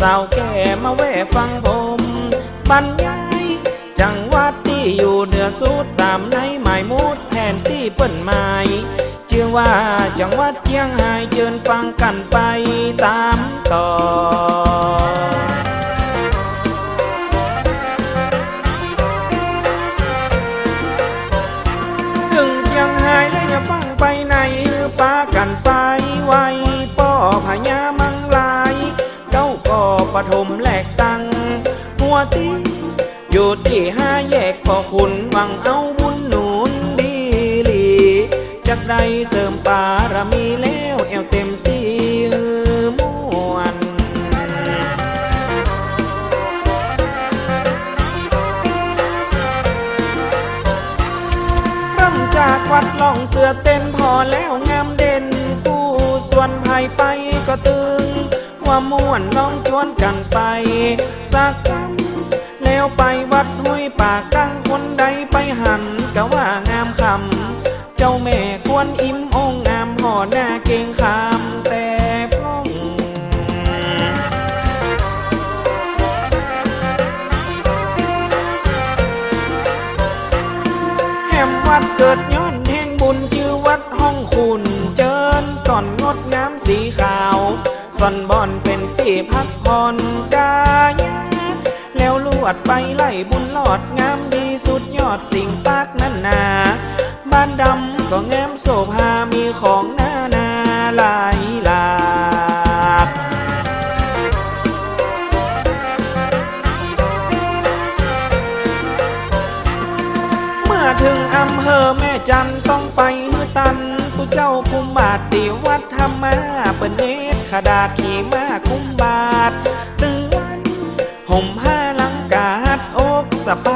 สาวแก่มาแวะฟังผมบรรยาย จังหวัดที่อยู่เหนือสุดตามในหมายมุดแผนที่เปิ้นหมายชื่อว่าจังหวัดเชียงรายเชิญฟังกันไปตามต่อ จักได้เสริมปารมีแล้วแอวเต็มที่ฮือมวนริ่มจากวัดล่องเสือเต้นพอแล้วงามเด่นผู้ส่วนภายไปก็ตึง ว่าม่วนน้องชวนกันไป สักคำแล้วไปวัดห้วยปากั้งคนใดไปหันก็ว่างามคำ เจ้าแม่ควรอิ่มองงามห่อหน้าเก่งคำแต่พ้องแห่มวัดเกิดย้อนแห่งบุญชื่อวัดห้องคุณเจิญก่อนงดงามสีขาวส่อนบอนเป็นที่พักผ่อนกายแล้วลวดไปไล่บุญหลอดงามดีสุดยอดสิ่งปากนั้นนา บ้านดำก็งามโสภามีของหน้านาหลายหลากเมื่อถึงอำเภอแม่จันต้องไปมือตันตุเจ้าคุมบาทตีวัดธรรมาเปิดเนตรขดาดขี่มาคุมบาทตึงวันห่มผ้าลังกาดอกสะพา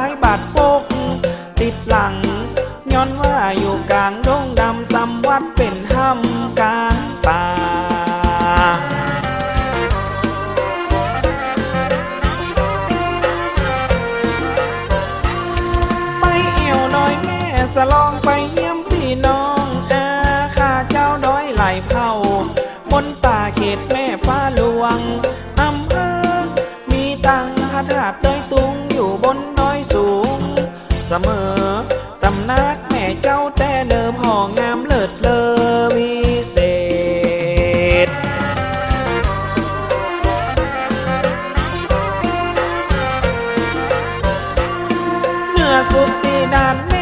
ำสำวัดเป็นห้ำกลางป่าไปเอวน้อยแม่สลอ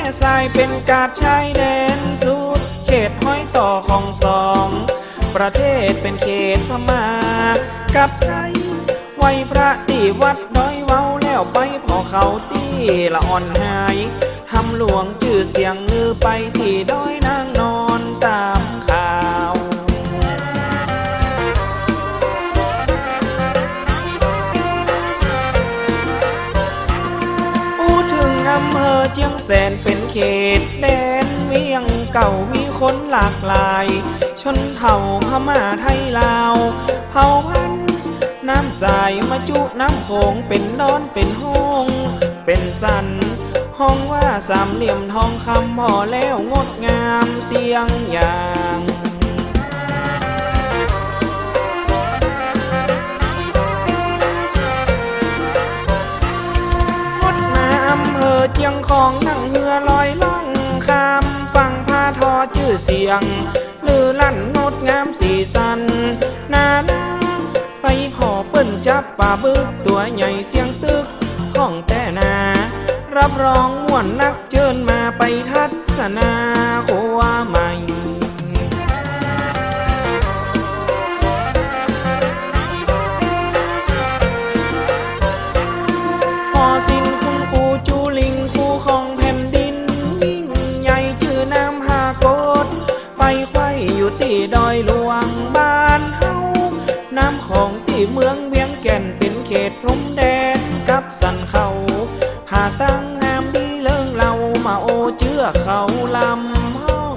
ด่านแม่สายเป็นกาดชายแดนสุดเขตห้อยต่อของสอง ประเทศเป็นเขตพม่ากับไทยไว้พระที่วัดดอยเว้าแล้วไปพอเขาที่ละอ่อนหายทำหลวงชื่อเสียงลือไปที่ดอยนางนอนตามข่าวพูดถึงอำเภอเชียงแสนเป็น เขตแดนเวียงเก่ามีคนหลากหลาย ชนเผ่าพม่าไทยลาวเผ่าพันธุ์น้ำใสมาจุน้ำโขงเป็นนอนเป็นห้อง เป็นสัน ห้องว่าสามเหลี่ยมทองคำพอแล้วงดงามเสียงอย่างงดมาอำเภอเจียงของนั่ง เสียงลือลั่นงดงามสีสันนานาไปขอเปิ้นจับป่าบึกตัวใหญ่เสียงตึกของแต่นา รับรองม่วนนักเชิญมาไปทัศนาโมแดนกับสันเขา หาตั้งงามดีเลิงเรามาโอเชื่อเขาลำห้อง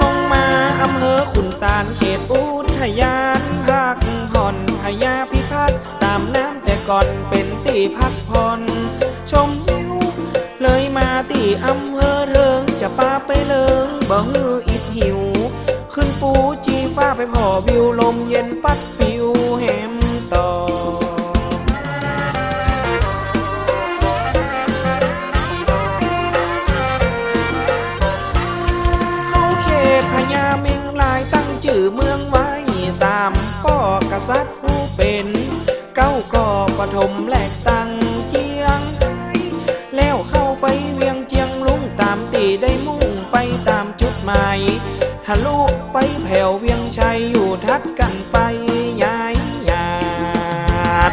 ลงมาอำเภอขุนตาลเขตอุทยานพักผ่อนพญาพิพัฒน์ตามน้ำแต่ก่อนเป็นที่พักผ่อนชมวิวเลยมาที่อำ บ่ฮืออิดหิว ขึ้นปูจีฟ้าไปพอวิวลมเย็นปัดปิวแหมต่อเขาเขตพญาเมงลายตั้งชื่อเมืองไว้ตามป้อกษัตริย์ผู้เป็น เก้าก่อปฐมแหลก มจุดหมายทะลุไปแผ่วเวียงชัยอยู่ทัดกันไปย้ายหยาด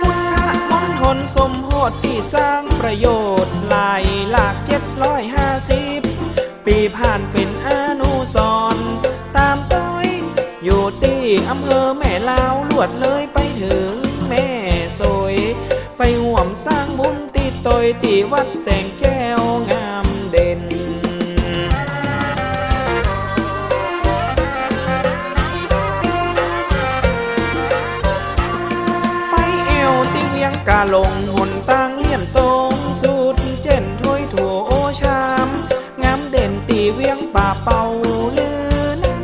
พุทธมณฑลสมโพธิที่สร้างประโยชน์หลายหลากเจ็ดร้อยห้าสิบปีผ่านเป็นอนุสรตามต้อยอยู่ที่อำเภอแม่ลาวลวดเลยไปถึง สวยไปห่วมสร้างบุญติดตอยตีวัดแสงแก้วงามเด่น ไปเอวติเวียงกาลงหนตางเลี่ยนตรงสูตรเจนถ้วยถั่วโอชาม งามเด่นตีเวียงป่าเป่าลือนั้น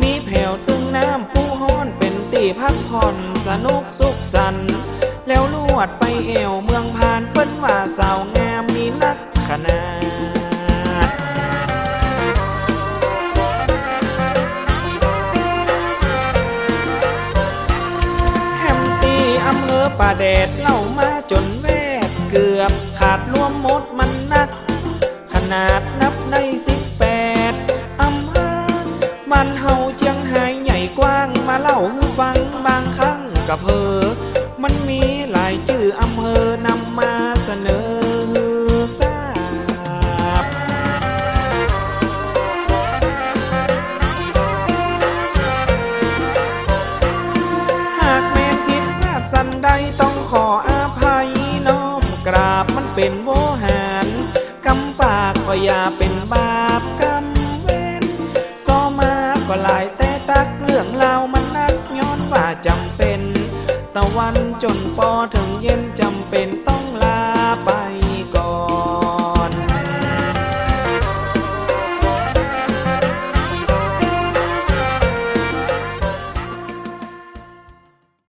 มีแผ่วตึงน้ำผู้ฮ้อนเป็นตีพักผ่อน สนุกสุขสันต์แล้วลวดไปเอวเมืองพานเปิ้นว่าสาวงามมีนักขนาดแฮมตีอำเภอป่าแดดเล่ามาจนแวดเกือบขาดรวมหมดมันนัก ขนาดนับในสิบ กับเพอ มันมีหลายชื่ออำเภอนำมาเสนอทราบหากแม่ผิดพลาดสันใดต้องขออภัยน้อมกราบมันเป็นโวหาร กำปากก็อย่าเป็นบาป วันจนพอถึงเย็นจำเป็นต้องลาไป